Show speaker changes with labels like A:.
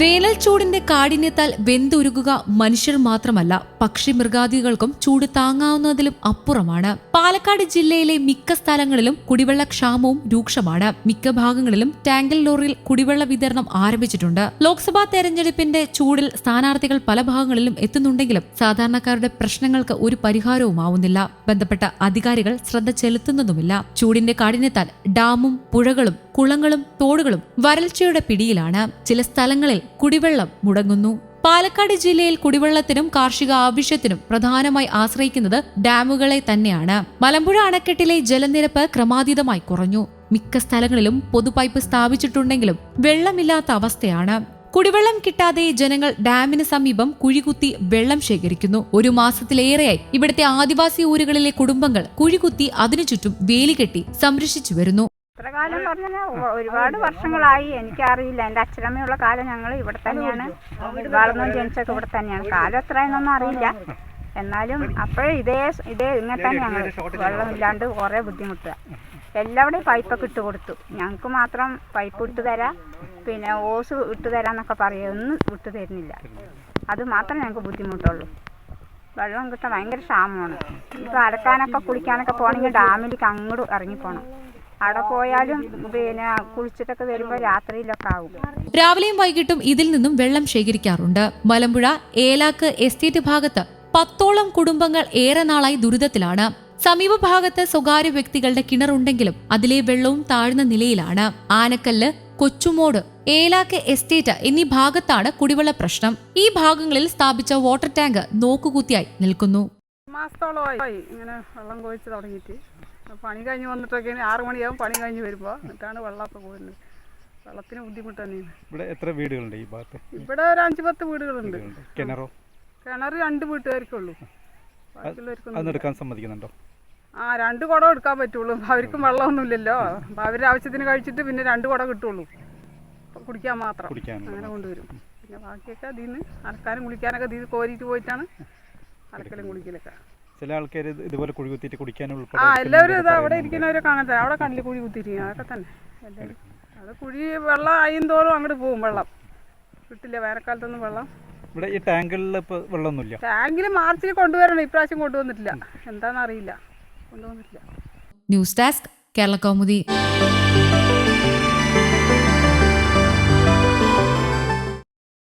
A: വേനൽ ചൂടിന്റെ കാഠിന്യത്താൽ വെന്തുരുകുക മനുഷ്യർ മാത്രമല്ല പക്ഷി മൃഗാദികൾക്കും ചൂട് താങ്ങാവുന്നതിലും അപ്പുറമാണ്. പാലക്കാട് ജില്ലയിലെ മിക്ക സ്ഥലങ്ങളിലും കുടിവെള്ള ക്ഷാമവും രൂക്ഷമാണ്. മിക്ക ഭാഗങ്ങളിലും ടാങ്കൽ ലോറിയിൽ കുടിവെള്ള വിതരണം ആരംഭിച്ചിട്ടുണ്ട്. ലോക്സഭാ തെരഞ്ഞെടുപ്പിന്റെ ചൂടിൽ സ്ഥാനാർത്ഥികൾ പല ഭാഗങ്ങളിലും എത്തുന്നുണ്ടെങ്കിലും സാധാരണക്കാരുടെ പ്രശ്നങ്ങൾക്ക് ഒരു പരിഹാരവുമാവുന്നില്ല ബന്ധപ്പെട്ട അധികാരികൾ ശ്രദ്ധ ചെലുത്തുന്നതുമില്ല. ചൂടിന്റെ കാഠിന്യത്താൽ ഡാമും പുഴകളും കുളങ്ങളും തോടുകളും വരൾച്ചയുടെ പിടിയിലാണ്. ചില സ്ഥലങ്ങളിൽ കുടിവെള്ളം മുടങ്ങുന്നു. പാലക്കാട് ജില്ലയിൽ കുടിവെള്ളത്തിനും കാർഷിക ആവശ്യത്തിനും പ്രധാനമായി ആശ്രയിക്കുന്നത് ഡാമുകളെ തന്നെയാണ്. മലമ്പുഴ അണക്കെട്ടിലെ ജലനിരപ്പ് ക്രമാതീതമായി കുറഞ്ഞു. മിക്ക സ്ഥലങ്ങളിലും പൊതുപൈപ്പ് സ്ഥാപിച്ചിട്ടുണ്ടെങ്കിലും വെള്ളമില്ലാത്ത അവസ്ഥയാണ്. കുടിവെള്ളം കിട്ടാതെ ജനങ്ങൾ ഡാമിന് സമീപം കുഴികുത്തി വെള്ളം ശേഖരിക്കുന്നു. ഒരു മാസത്തിലേറെയായി ഇവിടുത്തെ ആദിവാസി ഊരുകളിലെ കുടുംബങ്ങൾ കുഴികുത്തി അതിനു ചുറ്റും വേലികെട്ടി സംരക്ഷിച്ചു വരുന്നു.
B: ഇത്ര കാലം പറഞ്ഞാൽ ഒരുപാട് വർഷങ്ങളായി. എനിക്കറിയില്ല. എന്റെ അച്ഛനമ്മയുള്ള കാലം ഞങ്ങൾ ഇവിടെ തന്നെയാണ്. വളർന്നും ജനിച്ചൊക്കെ ഇവിടെ തന്നെയാണ്. കാലം എത്രയെന്നൊന്നും അറിയില്ല. എന്നാലും അപ്പോഴേ ഇതേ ഇതേ ഇങ്ങനെ തന്നെ ഞങ്ങൾ വെള്ളമില്ലാണ്ട് കുറേ ബുദ്ധിമുട്ടുക. എല്ലാവിടെയും പൈപ്പൊക്കെ ഇട്ട് കൊടുത്തു. ഞങ്ങൾക്ക് മാത്രം പൈപ്പ് ഇട്ട് തരാം. പിന്നെ ഓസ് ഇട്ട് തരാന്നൊക്കെ പറയുക ഒന്നും ഇട്ട് തരുന്നില്ല. അത് മാത്രമേ ഞങ്ങൾക്ക് ബുദ്ധിമുട്ടുള്ളൂ. വെള്ളം കിട്ടാൻ ഭയങ്കര ക്ഷാമമാണ്. ഇപ്പോൾ അലക്കാനൊക്കെ കുളിക്കാനൊക്കെ പോകണമെങ്കിൽ ഡാമിലേക്ക് അങ്ങോട്ട് ഇറങ്ങിപ്പോണം അവിടെ പോയാലും പിന്നെ കുളിച്ചിട്ടൊക്കെ വരുമ്പോൾ രാത്രിയിലൊക്കെ ആവും.
A: രാവിലെയും വൈകിട്ടും ഇതിൽ നിന്നും വെള്ളം ശേഖരിക്കാറുണ്ട്. മലമ്പുഴ ഏലാക്ക് എസ്റ്റേറ്റ് ഭാഗത്ത് പത്തോളം കുടുംബങ്ങൾ ഏറെ നാളായി ദുരിതത്തിലാണ്. സമീപ ഭാഗത്ത് സ്വകാര്യ വ്യക്തികളുടെ കിണറുണ്ടെങ്കിലും അതിലെ വെള്ളവും താഴ്ന്ന നിലയിലാണ്. ആനക്കല്ല് കൊച്ചുമോട് ഏലാക്ക് എസ്റ്റേറ്റ് എന്നീ ഭാഗത്താണ് കുടിവെള്ള പ്രശ്നം. ഈ ഭാഗങ്ങളിൽ സ്ഥാപിച്ച വാട്ടർ ടാങ്ക് നോക്കുകുത്തിയായി നിൽക്കുന്നു.
C: മാസത്തോളമായി ഇങ്ങനെ വെള്ളം കോഴിച്ച് തുടങ്ങിയിട്ട്. പണി കഴിഞ്ഞ് വന്നിട്ടൊക്കെ ആറ് മണിയാവും പണി കഴിഞ്ഞ് വരുമ്പോൾ എന്നിട്ടാണ് വെള്ളമൊക്കെ പോകുന്നത് വെള്ളത്തിന് ബുദ്ധിമുട്ട് തന്നെയാണ്.
D: ഇവിടെ എത്ര വീടുകളുണ്ട് ഈ ഭാഗത്ത്?
C: ഇവിടെ ഒരു അഞ്ച് പത്ത് വീടുകളുണ്ട്.
D: കിണറോ?
C: കിണർ രണ്ട് വീട്ടുകാർക്കുള്ളൂ.
D: സമ്മതിക്കുന്നുണ്ടോ?
C: ആ രണ്ട് കുടം എടുക്കാൻ പറ്റുള്ളൂ. അവർക്കും വെള്ളമൊന്നുമില്ലല്ലോ. അപ്പം അവരുടെ ആവശ്യത്തിന് കഴിച്ചിട്ട് പിന്നെ രണ്ട് കുടം കിട്ടുള്ളൂ. കുടിക്കാൻ മാത്രം.
D: കുടിക്കാൻ
C: അങ്ങനെ കൊണ്ടുവരും. പിന്നെ ബാക്കിയൊക്കെ അതിൽ നിന്ന് അലക്കാനും കുളിക്കാനൊക്കെ ഇതിൽ കോരിയിട്ട് പോയിട്ടാണ്. അലക്കലും കുളിക്കലൊക്കെ.
D: ചില ആൾക്കാർ ഇതുപോലെ കുഴി കുത്തിയിട്ട് കുടിക്കാനും
C: ആ എല്ലാവരും ഇത് അവിടെ ഇരിക്കുന്നവരെ കാണാൻ തന്നെ അവിടെ കണ്ണിൽ കുഴി കുത്തിയിരിക്കും അതൊക്കെ തന്നെ. എല്ലാവരും. അത് കുഴി വെള്ളം അയ്യും തോറും അങ്ങോട്ട് പോകും വെള്ളം. കിട്ടില്ല വേനൽക്കാലത്തൊന്നും വെള്ളം.
D: ഇവിടെ ഈ ടാങ്കുകളിൽ ഇപ്പോൾ വെള്ളമൊന്നുമില്ല.
C: ടാങ്കിൽ മാർച്ചിൽ കൊണ്ടുവരണം. ഇപ്രാവശ്യം കൊണ്ടുവന്നിട്ടില്ല. എന്താണെന്നറിയില്ല കൊണ്ടുവന്നിട്ടില്ല.
A: News desk Kerala Kaumudi.